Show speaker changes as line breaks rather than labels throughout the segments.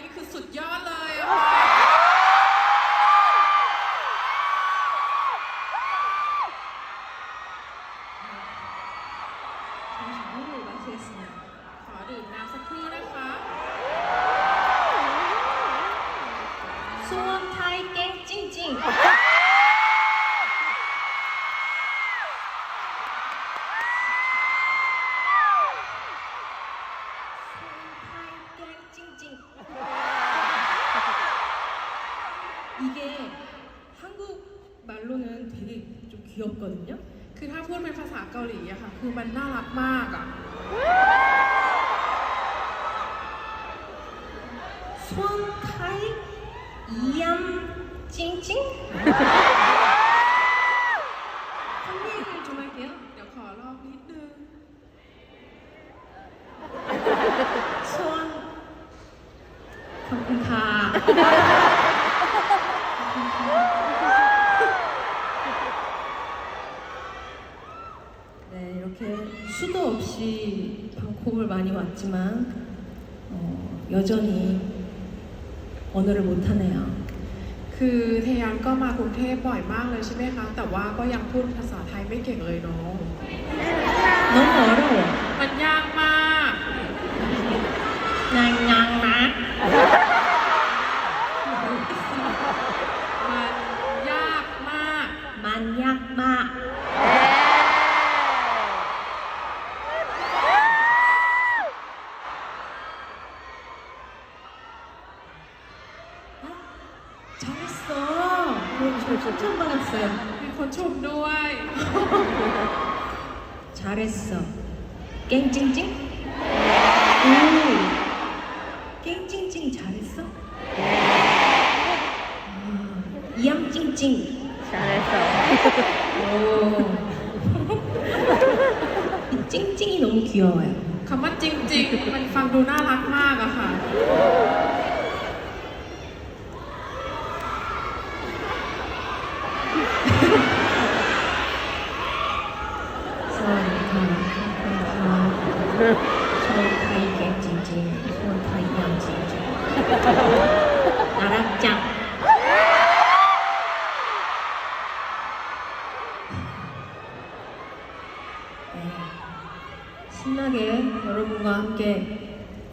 นี่คือสุดยอดเลยอะค่ะขอดื่มน้ำสักครู่นะคะ
소원 타이 깽 찡찡. 말로는 되게 좀 귀엽거든요.
คือถ้าพูดเป็นภาษาเกาหลีอะค่ะ คือมันน่ารักมากอะ
소원 타이 이암 찡찡. 한예를 좀 할게요.
เดี๋ยวขอลองนิดนึง
소원 감사. 많이 왔지만 어, 여전히 언어를 못하네요.
คือเทยอนก็มากรุงเทพบ่อยมากเลยใช่ไหมคะ แต่ว่าก็ยังพูดภาษาไทยไม่เก่งเลยเนาะ
너무 어려워.
มันยากมาก
냥냥 저 칭찬받았어요.
มีคนชมด้วย
잘했어. 깽찡찡? 오. 깽찡찡 잘했어? 아, 이암찡찡.
잘했어.
오. 이 찡찡이 너무 귀여워요.
คำว่าจริง ๆ มันฟังดูน่ารักมากอะค่ะ
소원타이 깽찡찡. 소원타이 이암찡찡. 나락짱. 네. 신나게 여러분과 함께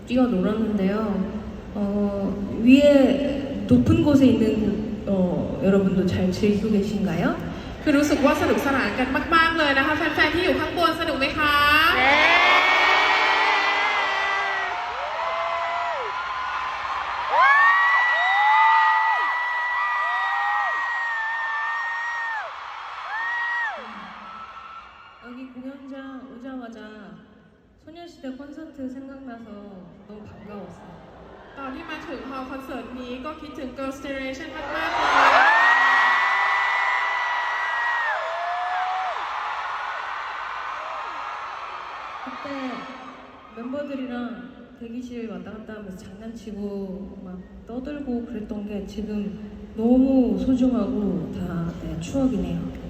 뛰어놀았는데요. 어, 위에 높은 곳에 있는 어, 여러분도 잘 즐기고 계신가요?
คือรู้สึกว่าสนุกสนานกันมาก ๆ เลยนะคะ แฟน ๆ ที่อยู่ข้างบนสนุกไหมคะ
20대 콘서트 생각나서 너무 반가웠어요.
다리만 콘서트 기튼 고스테레이션
그때 멤버들이랑 대기실 왔다 갔다 하면서 장난치고 막 떠들고 그랬던 게 지금 너무 소중하고 다 네, 추억이네요.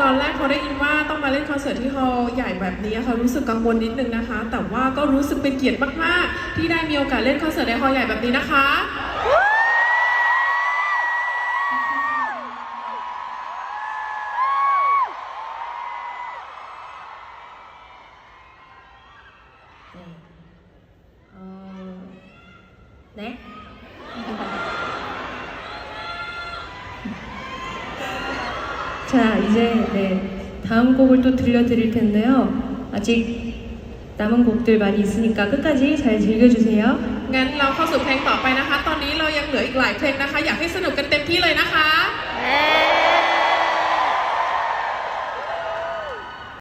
อตอนแรกพอได้ยินว่าต้องมาเล่นคอนเสิร์ตที่ฮอลล์ใหญ่แบบนี้ค่ะรู้สึกกังวลนิดนึงนะคะ แต่ว่าก็รู้สึกเป็นเกียรติมากๆ ที่ได้มีโอกาสเล่นคอนเสิร์ตในฮอลล์ใหญ่แบบนี้นะคะ
네. 자, 이제 네, 다음 곡을 또 들려드릴 텐데요. 아직 남은 곡들 많이 있으니까 끝까지 잘 즐겨주세요.
งั้นเราเข้าสู่เพลงต่อไปนะคะ ตอนนี้เรายังเหลืออีกหลายเพลงนะคะ อยากให้สนุกกันเต็มที่เลยนะคะ
네.